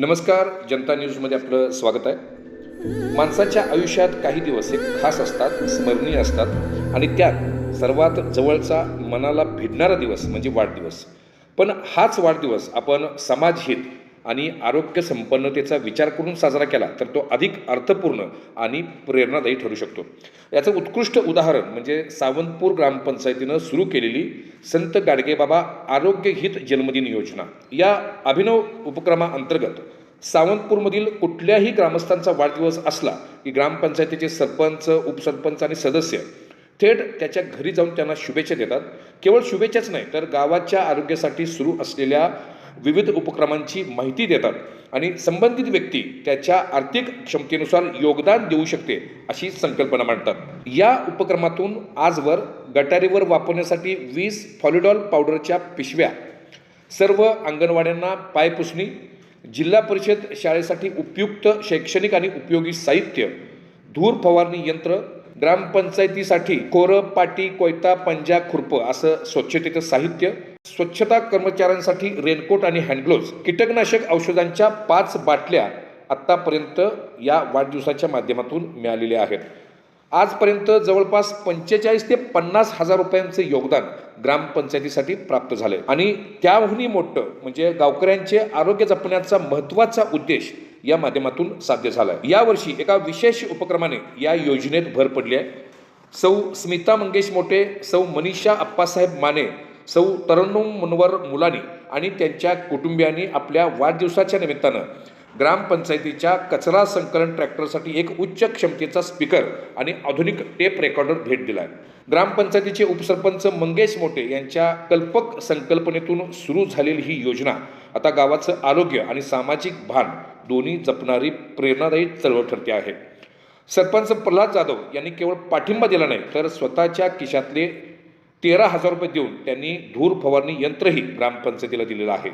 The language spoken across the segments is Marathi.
नमस्कार जनता न्यूजमध्ये आपलं स्वागत आहे. माणसाच्या आयुष्यात काही दिवस हे खास असतात स्मरणीय असतात आणि त्यात सर्वात जवळचा मनाला भिडणारा दिवस म्हणजे वाढदिवस. पण हाच वाढदिवस आपण समाजहित आणि आरोग्य संपन्नतेचा विचार करून साजरा केला तर तो अधिक अर्थपूर्ण आणि प्रेरणादायी ठरू शकतो. याचं उत्कृष्ट उदाहरण म्हणजे सावंतपूर ग्रामपंचायतीनं सुरू केलेली संत गाडगेबाबा आरोग्य हित जन्मदिन योजना. या अभिनव उपक्रमाअंतर्गत सावंतपूरमधील कुठल्याही ग्रामस्थांचा वाढदिवस असला की ग्रामपंचायतीचे सरपंच उपसरपंच आणि सदस्य थेट त्याच्या घरी जाऊन त्यांना शुभेच्छा देतात. केवळ शुभेच्छाच नाही तर गावाच्या आरोग्यासाठी सुरू असलेल्या विविध उपक्रमांची माहिती देतात आणि संबंधित व्यक्ती त्याच्या आर्थिक क्षमतेनुसार योगदान देऊ शकते अशी संकल्पना मांडतात. या उपक्रमातून आजवर गटारीवर वापरण्यासाठी वीस फॉलिडॉल पावडरच्या पिशव्या सर्व अंगणवाड्यांना पायपुसणी जिल्हा परिषद शाळेसाठी उपयुक्त शैक्षणिक आणि उपयोगी साहित्य धूर फवारणी यंत्र ग्रामपंचायतीसाठी कोरं पाटी कोयता पंजा खुरपं असं स्वच्छतेचं साहित्य स्वच्छता कर्मचाऱ्यांसाठी रेनकोट आणि हँडग्लोव्ज कीटकनाशक औषधांच्या पाच बाटल्या आत्तापर्यंत या वाढदिवसाच्या माध्यमातून मिळालेल्या आहेत. आजपर्यंत जवळपास पंचेचाळीस ते पन्नास हजार रुपयांचं योगदान ग्रामपंचायतीसाठी प्राप्त झाले आणि त्याहूनही मोठं म्हणजे गावकऱ्यांचे आरोग्य जपण्याचा महत्त्वाचा उद्देश या माध्यमातून साध्य झाला आहे यावर्षी एका विशेष उपक्रमाने या योजनेत भर पडली आहे. सौ स्मिता मंगेश मोटे सौ मनीषा अप्पासाहेब माने सौ तरन्नुम मुनवर मुलानी आणि त्यांच्या कुटुंबियांनी आपल्या वाढदिवसाच्या निमित्तानं ग्रामपंचायतीच्या कचरा संकलन ट्रॅक्टरसाठी एक उच्च क्षमतेचा स्पीकर आणि आधुनिक टेप रेकॉर्डर भेट दिला आहे ग्रामपंचायतीचे उपसरपंच मंगेश मोटे यांच्या कल्पक संकल्पनेतून सुरू झालेली ही योजना आता गावाचं आरोग्य आणि सामाजिक भान दोन्ही जपणारी प्रेरणादायी चळवळ ठरते आहे. सरपंच प्रल्हाद जाधव यांनी केवळ पाठिंबा दिला नाही तर स्वतःच्या खिशातले तेरा हजार रुपये देऊन त्यांनी धूर फवारणी यंत्रही ग्रामपंचायतीला दिलेलं आहे.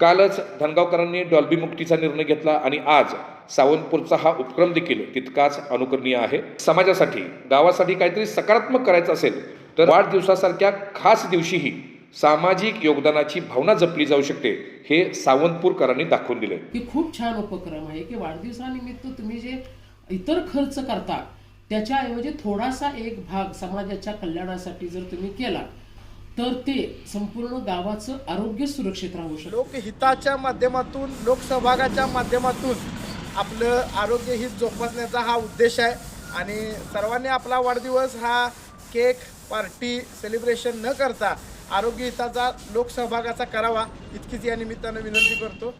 कालच धनगावकरांनी डॉल्बी मुक्तीचा निर्णय घेतला आणि आज सावंतपूरचा हा उपक्रम देखील तितकाच अनुकरणीय आहे. समाजासाठी गावासाठी काहीतरी सकारात्मक करायचं असेल तर वाढदिवसासारख्या खास दिवशीही सामाजिक योगदानाची भावना जपली जाऊ शकते हे सावंतपूरकरांनी दाखवून दिले हे खूप छान उपक्रम आहे की वाढदिवसानिमित्त तुम्ही जे इतर खर्च करता त्याच्याऐवजी थोडासा एक भाग समाजाच्या कल्याणासाठी जर तुम्ही केला तर ते संपूर्ण गावाचं आरोग्य सुरक्षित राहू शकतं. लोकहिताच्या माध्यमातून लोकसहभागाच्या माध्यमातून आपलं आरोग्य हित जोपासण्याचा हा उद्देश आहे. आणि सर्वांनी आपला वाढदिवस हा केक पार्टी सेलिब्रेशन न करता आरोग्य हिताचा लोकसहभागाचा करावा इतकीच या निमित्तानं विनंती करतो.